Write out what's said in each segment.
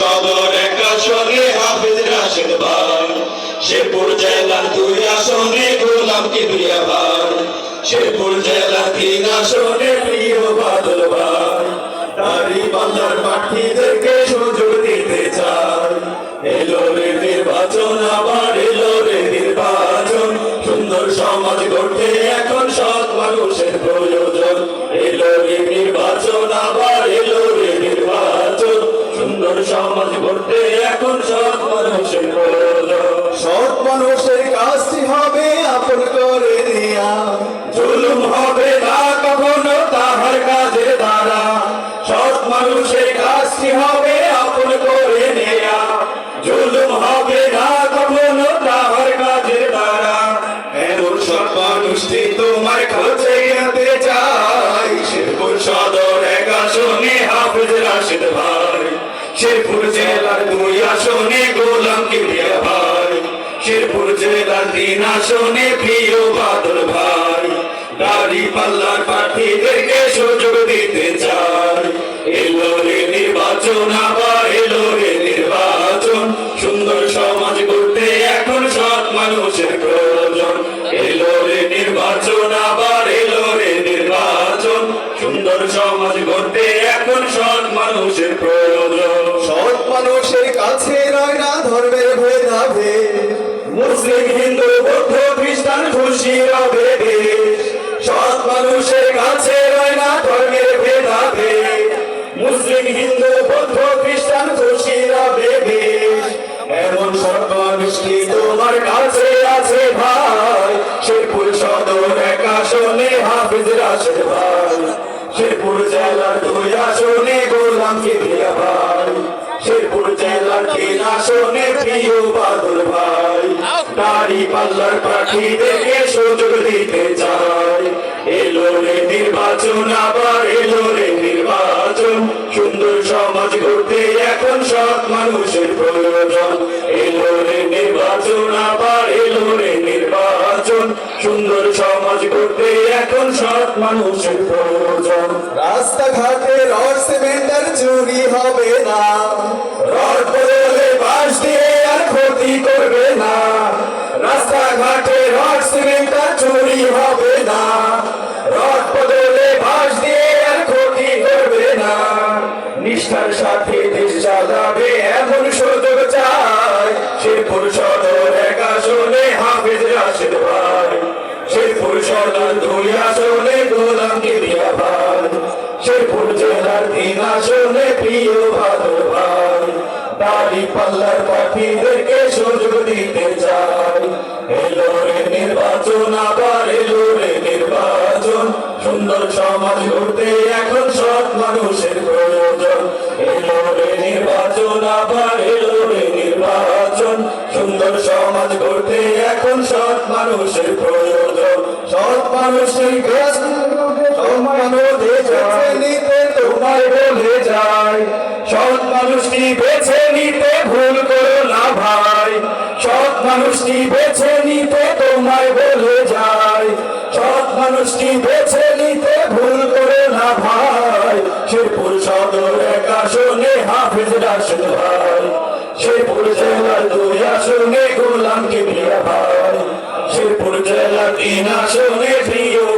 সদর এক আসনে হাফিজ রাশেদ ভাই। শেরপুর জেলার দুই আসনে গোলাম কিবরিয়া ভাই। শেরপুর জেলার তিন আসনে প্রিয় বাদল ভাই। তারি বাংলার প্রার্থীদেরকে সুযোগ দিতে চাই। এলো নির্বাচন আবার মানুষটি তোমার খোঁজে যেতে চাই শেরপুর সদর এক আসনে হাফিজ রাশিদ ভাই। শেরপুর জেলার দুই আসনে গোলাম কিবরিয়া ভাই। শেরপুর জেলার তিন আসনে প্রিয় বাদল ভাই। সুন্দর সমাজ গড়তে এখন সৎ মানুষের প্রয়োজন। সৎ মানুষের কাছে নয় না ধর্মের ভেদাভে মুসলিম হিন্দু বৌদ্ধ খ্রিস্টান খুশি হবে সৎ মানুষের প্রিয় বাদল ভাই। দাড়ি পাল্লার প্রার্থীদেরকে সুযোগ দিতে চাই। এলো রে নির্বাচন আবার এলো রে নির্বাচন। সুন্দর সমাজ গড়তে এখন সৎ মানুষের প্রয়োজন। এলো রে নির্বাচন আবার এলো রে নির্বাচন। সুন্দর সমাজ গড়তে এখন সৎ মানুষের প্রয়োজন। রাস্তাঘাটে রড সিমেন্টার চুরি হবে না। রড বদলে বাঁশ দিয়ে আর ক্ষতি করবে না। রাস্তাঘাটে রড সিমেন্টটা চুরি হবে না। রড বদলে বাঁশ দিয়ে আর ক্ষতি করবে না। নিষ্ঠার সাথে দেশ চালাবে, এমন সুযোগ চাই। শেরপুর সদর এক আসনে হাফিজ রাশেদ ভাই। শেরপুর সদর দুই আসনে গোলাম কিরিয়া ভাই। শেরপুর জেলার তিন আসনে প্রিয় ভাদর ভাই। দাড়ি পাল্লার পাখিদেরকে সুযোগ দিতে চাই এলো রে নির্বাচন আবার এলো রে নির্বাচন। সুন্দর সমাজ গড়তে এখন সৎ মানুষের প্রয়োজন। এলো রে নির্বাচন আবার এলো রে নির্বাচন। সুন্দর সমাজ গড়তে এখন সৎ মানুষের প্রয়োজন। সৎ মানুষের কাজ সম্মানতে যায় নিতে তোমায় বলে যায় সৎ মানুষটি বেছে নিতে ভুল করো না ভাই। সৎ মানুষটি বেছে নিতে তোমায় বলে যায়। সৎ মানুষটি বেছে নিতে ভুল করো না ভাই। শেরপুর ভাই। শেরপুর জেলার দুই গোলাম কিবরিয়া ভাই। শেরপুর জেলার তিন আসনে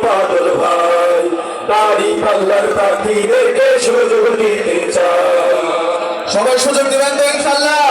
বাদল ভাই। দাড়ি পাল্লার প্রার্থীদেরকে সুযোগ দিতে চাই। সবাই সুযোগ দেবেন তো ইনশাল্লাহ